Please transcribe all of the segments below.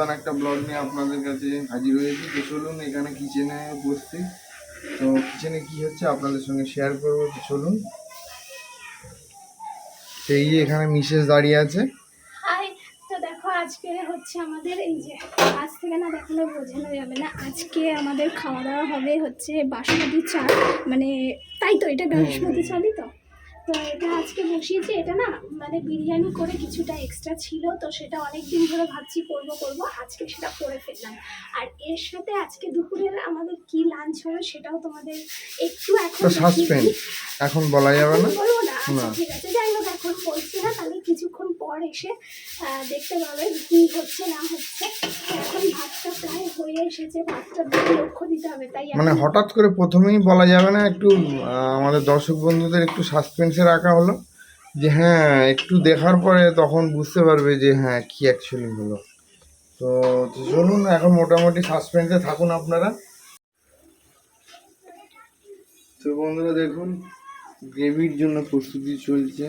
নতুন একটা ব্লগ নিয়ে আপনাদের কাছে হাজির হয়েছি। তো চলুন এখানে কিচেনে বসতে তো কিচেনে কি হচ্ছে আপনাদের সঙ্গে শেয়ার করব তো চলুন। সেই এখানে মিসেস দাঁড়িয়ে আছে। হাই তো দেখো আজকে হচ্ছে আমাদের এই যে আজ থেকে না দেখালে বোঝানো যাবে না আজকে আমাদের খাওয়া দাওয়া হবে হচ্ছে বাসমতি চাল মানে তাই তো এটা বাসমতি চালই তো? তো এটা আজকে বসিয়েছি এটা না মানে বিরিয়ানি করে কিছুটা এক্সট্রা ছিল তো সেটা অনেক দিন ধরে ভাবছি করব করব আজকে সেটা করে ফেললাম আর এর সাথে আজকে দুপুরের আমাদের কি লাঞ্চ হবে সেটাও তোমাদের একটু এখন। এখন বলা যাবে না বলব না আচ্ছা না। ঠিক আছে যাই হোক এখন বলছি না তাহলে কিছুক্ষণ পর এসে দেখতে পাবে কি হচ্ছে না হচ্ছে। এখন ভাতটা প্রায় হয়ে এসেছে ভাতটা লক্ষ্য দিতে হবে তাই মানে হঠাৎ করে প্রথমেই বলা যাবে না একটু আমাদের দর্শক বন্ধুদের একটু সাসপেন্সে রাখা হলো যে হ্যাঁ একটু দেখার পরে তখন বুঝতে পারবে যে হ্যাঁ কি অ্যাকচুয়ালি হলো। তো তো চলুন এখন মোটামুটি সাসপেন্সে থাকুন আপনারা। তো বন্ধুরা দেখুন গ্রেভির জন্য প্রস্তুতি চলছে।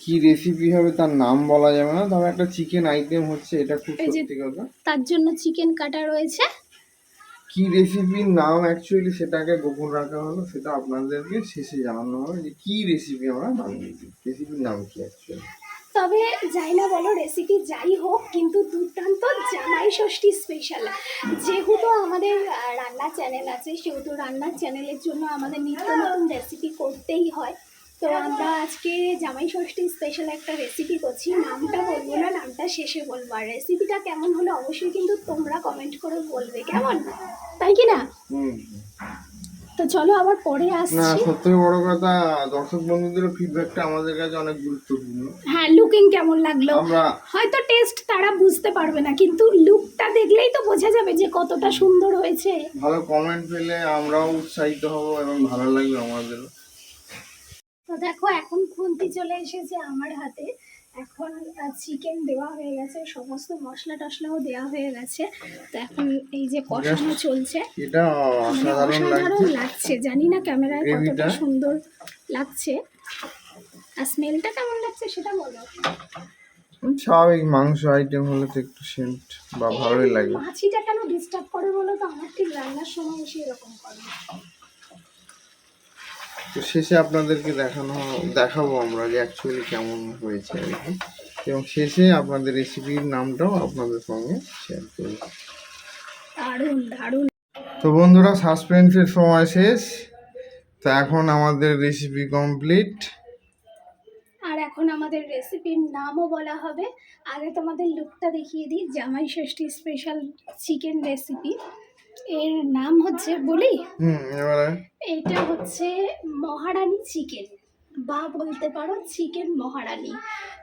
কি রেসিপি হবে তার নাম বলা যাবে না। তবে একটা চিকেন আইটেম হচ্ছে এটা খুব সত্যি কথা। তার জন্য চিকেন কাটা রয়েছে। কি রেসিপির নাম অ্যাকচুয়ালি সেটাকে গোপন রাখা হলো সেটা আপনাদেরকে শেষে জানানো হবে যে কি রেসিপি আমরা বানিয়েছি। রেসিপির নাম কি অ্যাকচুয়ালি তবে যাই না বলো রেসিপি যাই হোক, কিন্তু দুর্দান্ত জামাই ষষ্ঠী স্পেশাল যেহেতু আমাদের রান্নার চ্যানেল আছে, সেহেতু রান্নার চ্যানেলের জন্য আমাদের নিত্য নতুন রেসিপি করতেই হয়। তো আমরা আজকে জামাই ষষ্ঠী স্পেশাল একটা রেসিপি করছি। নামটা বলব না, নামটা শেষে বলব। আর রেসিপিটা কেমন হলো অবশ্যই কিন্তু তোমরা কমেন্ট করে বলবে, কেমন? তাই কি না? তো চলো আবার পরে আসছি। সব থেকে বড় কথা দর্শক বন্ধুদেরও ফিডব্যাকটা আমাদের কাছে অনেক গুরুত্বপূর্ণ। হ্যাঁ লুকিং কেমন লাগল? আমরা হয়তো টেস্ট তারা বুঝতে পারবে না কিন্তু লুকটা দেখলেই তো বোঝা যাবে যে কতটা সুন্দর হয়েছে। ভালো কমেন্ট পেলে আমরাও উৎসাহিত হব এবং ভালো লাগবে আমাদেরও। তো দেখো এখন খুন্তি চলে এসেছে আমার হাতে। এখন চিকেন দেওয়া হয়ে গেছে সমস্ত মশলা টশলাও দেওয়া হয়ে গেছে। তো এখন এই যে কষানো চলছে। এটা মানে অসাধারণ লাগছে। জানি না ক্যামেরায় কতটা সুন্দর লাগছে। আর স্মেলটা কেমন লাগছে সেটা বলো। স্বাভাবিক মাংস আইটেম হলে তো একটু সেন্ট বা ভালোই লাগে। মাছিটা কেন ডিস্টার্ব করে বলো তো? আমার ঠিক রান্নার সময় এসে এরকম করে। তো শেষে আপনাদেরকে দেখানো দেখাবো আমরা যে অ্যাকচুয়ালি কেমন হয়েছে আর কি। এবং শেষে আপনাদের রেসিপির নামটাও আপনাদের সঙ্গে শেয়ার করব দারুণ দারুণ। তো বন্ধুরা সাসপেন্সের সময় শেষ। তো এখন আমাদের রেসিপি কমপ্লিট আর এখন আমাদের রেসিপির নামও বলা হবে। আগে তোমাদের লুকটা দেখিয়ে দিই জামাই ষষ্ঠী স্পেশাল চিকেন রেসিপি এর নাম হচ্ছে বলি? এটা হচ্ছে মহারানী চিকেন। বা বলতে পারো চিকেন মহারানী।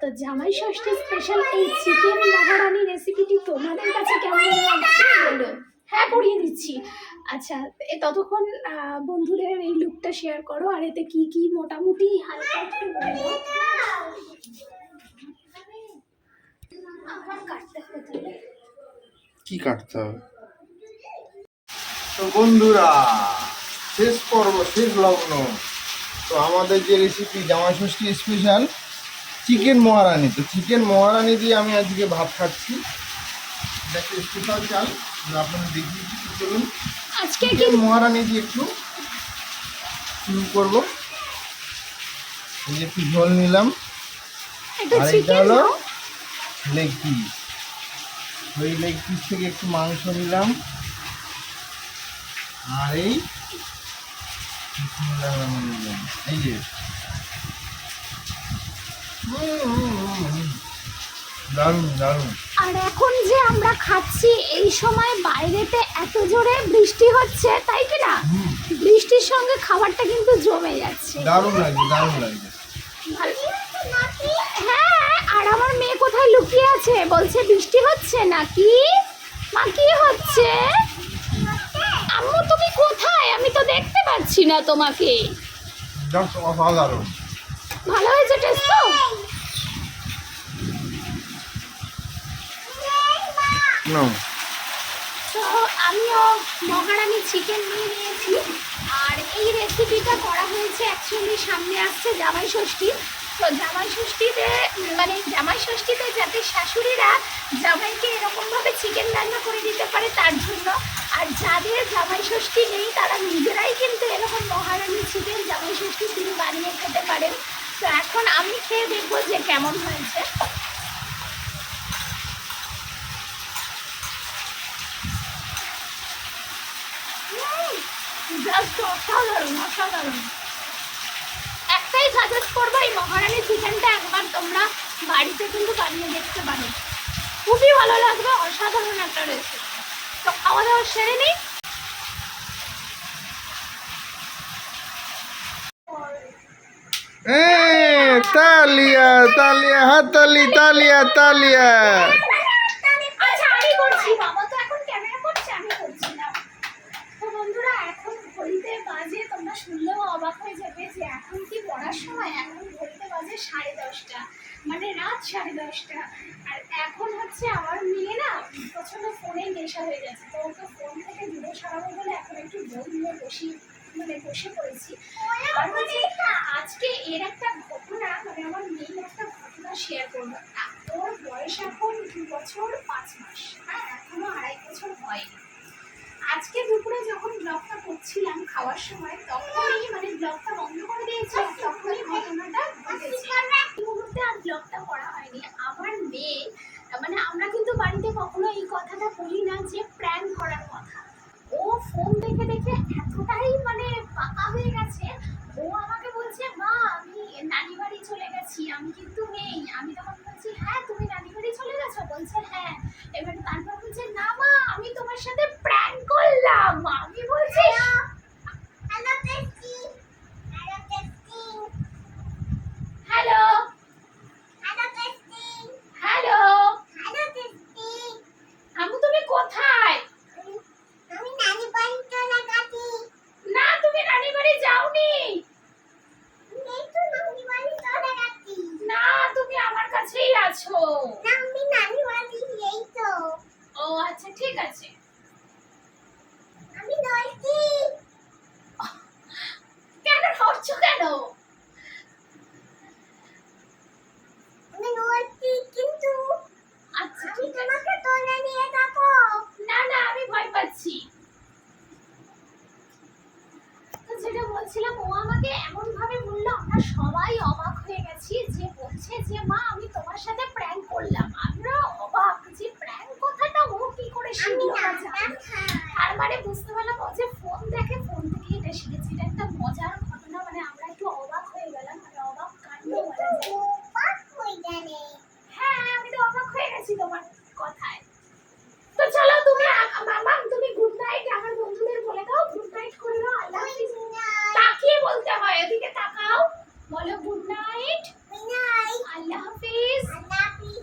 তো জামাই ষষ্ঠী স্পেশাল এই চিকেন মহারানী রেসিপিটি তোমাদের কাছে কেমন লাগছে বলো? হ্যাঁ পড়িয়ে দিচ্ছি। আচ্ছা এ ততক্ষণ বন্ধুদের এই লুকটা শেয়ার করো আর এতে কি কি মোটামুটি হালকা একটু বলো। আমার কাটতে হতে কি কাটতে হবে? তো বন্ধুরা শেষ পর্ব শেষ লগ্ন। তো আমাদের যে রেসিপি জামাই ষষ্ঠী স্পেশাল চিকেন মহারানি। তো চিকেন মহারানি দিয়ে আমি আজকে ভাত খাচ্ছি। একটা স্পেশাল চাল। যা আপনাদের দেখিয়ে দিচ্ছি চলুন আজকে কি? চিকেন মহারানি দিয়ে একটু শুরু করব। এই যে একটু ঝোল নিলাম। আর এটা হলো লেগ পিস ওই লেগ পিস থেকে একটু মাংস নিলাম। আর এই বিসমিল্লাহির রহমানির রহিম। এই যে। দারুণ দারুণ। আর এখন যে আমরা খাচ্ছি এই সময় বাইরেতে এত জোরে বৃষ্টি হচ্ছে তাই কি না? বৃষ্টির সঙ্গে খাবারটা কিন্তু জমে যাচ্ছে। দারুণ লাগছে দারুণ লাগছে হ্যাঁ আর আমার মেয়ে কোথায় লুকিয়ে আছে? বলছে বৃষ্টি হচ্ছে নাকি? মা কি হচ্ছে? আম্মু তুমি কোথায়? আমি তো দেখতে পাচ্ছি না তোমাকে। ভালো হয়েছে টেস্ট তো? আমিও মহারানি চিকেন নিয়ে নিয়েছি। আর এই রেসিপিটা করা হয়েছে অ্যাকচুয়ালি সামনে আসছে জামাই ষষ্ঠী। তো জামাই ষষ্ঠীতে মানে জামাই ষষ্ঠীতে যাতে শাশুড়িরা জামাইকে এরকমভাবে চিকেন রান্না করে দিতে পারে তার জন্য আর যাদের জামাই ষষ্ঠী নেই, তারা নিজেরাই কিন্তু এরকম মহারানী চিকেন জামাই ষষ্ঠীর দিন বানিয়ে খেতে পারেন। তো এখন আমি খেয়ে দেখব যে কেমন হয়েছে। অসাধারণ অসাধারণ। একটাই এই চিকেনটা একবার তোমরা বাড়িতে কিন্তু বানিয়ে দেখতে পারো। খুবই ভালো লাগবে অসাধারণ একটা রেসিপি তো খাওয়া দাওয়া সেরে নিই। তালিয়া তালিয়া হাতালি তালিয়া তালিয়া। আচ্ছা আমি করছি বাবা তো এখন ক্যামেরা করছে আমি করছি না। তো বন্ধুরা এখন ঘড়িতে বাজে তোমরা শুনলেও অবাক হয়ে যাবে যে এখন কি পড়ার সময়? এখন ঘড়িতে বাজে সাড়ে দশটা মানে রাত সাড়ে দশটা। আর এখন হচ্ছে আমার মেয়ে না প্রচণ্ড ফোনে নেশা হয়ে গেছে। তো ওকে ফোন থেকে দূরে সরাবো বলে এখন একটু বই নিয়ে বসি মানে বসে পড়েছি। আজকে এর একটা ঘটনা মানে আমার মেয়ে একটা ঘটনা শেয়ার করব আ- ওর বয়স এখন দু বছর পাঁচ মাস। হ্যাঁ এখনও আড়াই বছর হয়নি। আজকে দুপুরে যখন ব্লগটা করছিলাম খাওয়ার সময়, তখনই মানে ব্লগটা বন্ধ করে দিয়েছি তখনই ঘটনাটা ঘটেছে। মুহূর্তে আর ব্লগটা করা হয়নি। আমার মেয়ে মানে আমরা কিন্তু বাড়িতে কখনো এই কথাটা বলি না যে প্র্যাঙ্ক করার কথা। ও ফোন দেখে দেখে এতটাই মানে পাকা হয়ে গেছে, ও আমাকে বলছে, মা, আমি নানি বাড়ি চলে গেছি, আমি কিন্তু নেই। আমি তখন বলছি হ্যাঁ তুমি নানি বাড়ি চলে গেছো? বলছে হ্যাঁ। এবার তারপর বলছে, না, মা, আমি তোমার সাথে প্র্যাঙ্ক করলাম। আমি বলছি hello tasty hello tasty hello hello tasty hello hello tasty আমু তুমি কোথায় আমি নানি বাড়ি চলে গেছি না তুমি নানি বাড়ি যাওনি এই তো নানি বাড়ি চলে গেছি না তুমি আমার কাছেই আছো না আমি নানি বাড়ি এই তো ও আচ্ছা ঠিক আছে আমি নয়টি কেন হচ্ছো কেন আমি নয়টি কিন্তু আচ্ছা আমি ঠিক আছে তোমাকে তোলে নিয়ে যাব না না আমি ভয় পাচ্ছি তো যেটা বলছিলাম ও আমাকে এমন ভাবে বলল আমরা সবাই অবাক হয়ে গেছি যে বলছে যে মা আমি তোমার সাথে প্র্যাঙ্ক করলাম আমরা অবাক যে প্র্যাঙ্ক কথাটা ও কি করে আমি শিখলো বা নাস্তা জানলো? খাই তার মানে বুঝতে পারলাম ও যে ফোন দেখে ফোন থেকে এটা শিখেছে এটা একটা মজার ঘটনা মানে আমরা একটু অবাক হয়ে গেলাম মানে অবাক কাণ্ড বলা যায় পাক হয়ে গেলে হ্যাঁ আমি তো অবাক হয়ে গেছি তোমার কথায় তো চলো তুমি আ- মামা তুমি গুড নাইট আমার বন্ধুদের বলে দাও গুড নাইট করে দাও আল্লাহ হাফিজ তাকিয়ে বলতে হয় এদিকে তাকাও বলো গুড নাইট নাই আল্লাহ হাফিজ আল্লাহ হাফিজ